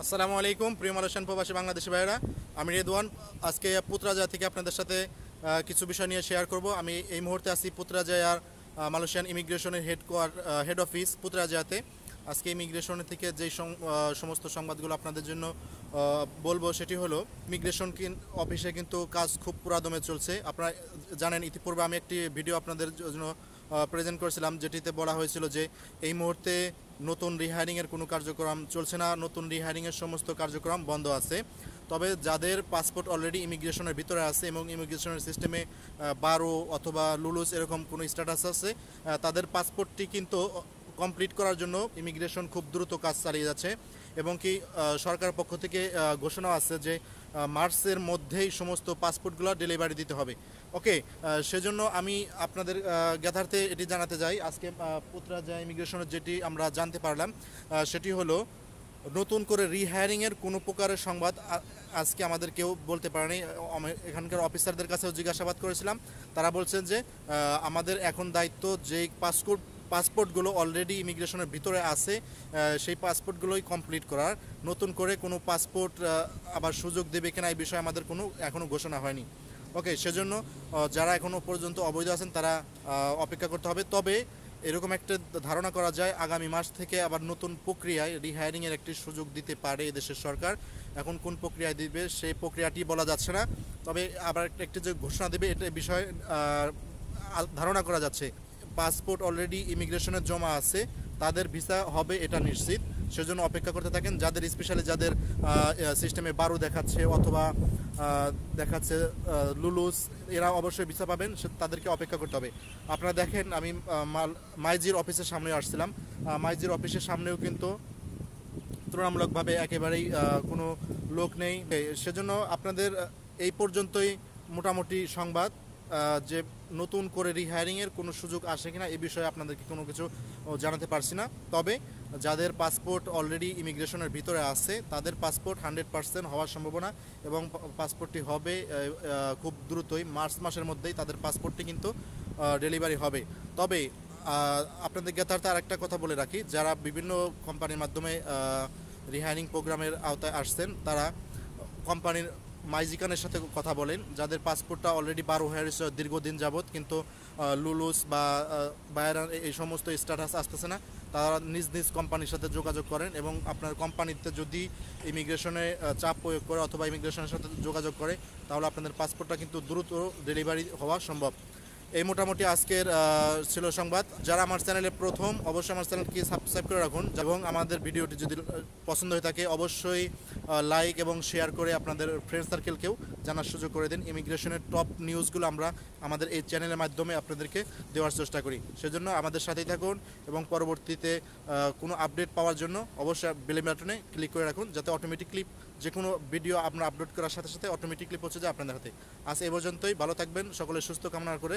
আসসালামু আলাইকুম, প্রিয় মালয়েশিয়ান প্রবাসী বাংলাদেশি ভাইয়েরা। আমি রেদওয়ান। আজকে পুত্রাজা থেকে আপনাদের সাথে কিছু বিষয় নিয়ে শেয়ার করব। আমি এই মুহূর্তে আছি পুত্রাজায়ার মালয়েশিয়ান ইমিগ্রেশনের হেড হেড অফিস পুত্রাজাতে আজকে ইমিগ্রেশন থেকে সং- সমস্ত সংবাদগুলো আপনাদের জন্য বলব সেটি হলো, ইমিগ্রেশন অফিসে কিন্তু কাজ খুব পুরাদমে চলছে। আপনারা জানেন, ইতিপূর্বে আমি একটি ভিডিও আপনাদের জন্য প্রেজেন্ট করেছিলাম, যেটিতে বলা হয়েছিল যে, এই মুহূর্তে নতুন রিহায়ারিংয়ের কোনো কার্যক্রম চলছে না, নতুন রিহায়ারিংয়ের সমস্ত কার্যক্রম বন্ধ আছে। তবে যাদের পাসপোর্ট অলরেডি ইমিগ্রেশনের ভিতরে আছে এবং ইমিগ্রেশনের সিস্টেমে বারো অথবা লুলুস এরকম কোনো স্ট্যাটাস আছে তাদের পাসপোর্টটি কিন্তু কমপ্লিট করার জন্য ইমিগ্রেশন খুব দ্রুত কাজ চালিয়ে যাচ্ছে। এবং কি সরকার পক্ষ থেকে ঘোষণা আছে যে মার্চের মধ্যেই সমস্ত পাসপোর্টগুলো ডেলিভারি দিতে হবে। ওকে সেজন্য আমি আপনাদের জ্ঞাতার্থে এটি জানাতে যাই আজকে পুত্রাজা ইমিগ্রেশনের যেটি আমরা জানতে পারলাম সেটি হলো নতুন করে রিহায়ারিংয়ের কোনো প্রকারের সংবাদ আজকে আমাদের কেউ বলতে পারেনি। এখানকার অফিসারদের কাছেও জিজ্ঞাসাবাদ করেছিলাম। তারা বলছেন যে আমাদের এখন দায়িত্ব যে পাসপোর্ট পাসপোর্টগুলো অলরেডি ইমিগ্রেশনের ভিতরে আছে সেই পাসপোর্টগুলোই কমপ্লিট করার। নতুন করে কোনো পাসপোর্ট আবার সুযোগ দেবে কিনা এই বিষয়ে আমাদের কোনো এখনও ঘোষণা হয়নি। ওকে সেজন্য যারা এখনও পর্যন্ত অবৈধ আছেন তারা অপেক্ষা করতে হবে। তবে এরকম একটা ধারণা করা যায়, আগামী মাস থেকে আবার নতুন প্রক্রিয়ায় রিহায়ারিংয়ের একটি সুযোগ দিতে পারে এদেশের সরকার। এখন কোন প্রক্রিয়ায় দিবে, সেই প্রক্রিয়াটি বলা যাচ্ছে না। তবে আবার একটি যে ঘোষণা দেবে, এটা বিষয়ে ধারণা করা যাচ্ছে। পাসপোর্ট অলরেডি ইমিগ্রেশনের জমা আছে, তাদের ভিসা হবে এটা নিশ্চিত। সেজন্য অপেক্ষা করতে থাকেন, যাদের স্পেশালি যাদের সিস্টেমে বারো দেখাচ্ছে অথবা দেখাচ্ছে লুলুস, এরা অবশ্যই ভিসা পাবেন তাদেরকে অপেক্ষা করতে হবে। আপনারা দেখেন, আমি মাইজির অফিসের সামনে আসছিলাম। মাইজির অফিসের সামনেও কিন্তু তুলনামূলকভাবে একেবারেই কোনো লোক নেই। সেজন্য আপনাদের এই পর্যন্তই মোটামুটি সংবাদ। যে নতুন করে রিহায়ারিংয়ের কোনো সুযোগ আসে কিনা এ বিষয়ে আপনাদেরকে কোনো কিছু জানাতে পারছি না। তবে যাদের পাসপোর্ট অলরেডি ইমিগ্রেশনের ভিতরে আছে, তাদের পাসপোর্ট হান্ড্রেড পার্সেন্ট হওয়ার সম্ভাবনা এবং পাসপোর্টটি হবে খুব দ্রুতই। মার্চ মাসের মধ্যেই তাদের পাসপোর্টটি কিন্তু ডেলিভারি হবে। তবে আপনাদের জ্ঞাতার্থে আর একটা কথা বলে রাখি। যারা বিভিন্ন কোম্পানির মাধ্যমে রিহায়ারিং প্রোগ্রামের আওতায় আসছেন, তারা, কোম্পানির মাইজিকানের সাথে কথা বলেন, যাদের পাসপোর্টটা অলরেডি বারো হয়ে গেছে দীর্ঘদিন যাবৎ, কিন্তু লুলুস বা বায়রান এই সমস্ত স্ট্যাটাস আসতেছে না, তারা নিজ নিজ কোম্পানির সাথে যোগাযোগ করেন এবং আপনার কোম্পানিতে যদি ইমিগ্রেশনে চাপ প্রয়োগ করে অথবা ইমিগ্রেশনের সাথে যোগাযোগ করে, তাহলে আপনাদের পাসপোর্টটা কিন্তু দ্রুত ডেলিভারি হওয়া সম্ভব। এই মোটামুটি আজকের ছিল সংবাদ। যারা আমার চ্যানেলে প্রথম, অবশ্যই আমার চ্যানেলকে সাবস্ক্রাইব করে রাখুন। এবং আমাদের ভিডিওটি যদি পছন্দ হয়ে থাকে, অবশ্যই লাইক এবং শেয়ার করে আপনাদের ফ্রেন্ড সার্কেলকেও জানার সুযোগ করে দিন। ইমিগ্রেশনের টপ নিউজগুলো আমরা আমাদের এই চ্যানেলের মাধ্যমে আপনাদেরকে দেওয়ার চেষ্টা করি। সেজন্য আমাদের সাথেই থাকুন এবং পরবর্তীতে কোনো আপডেট পাওয়ার জন্য অবশ্যই বেলে বাটনে ক্লিক করে রাখুন, যাতে অটোমেটিকলি যে কোনো ভিডিও আপনার আপলোড করার সাথে সাথে অটোমেটিকলি পৌঁছে যায় আপনাদের হাতে। আজ এ পর্যন্তই, ভালো থাকবেন, সকলে সুস্থ কামনা করে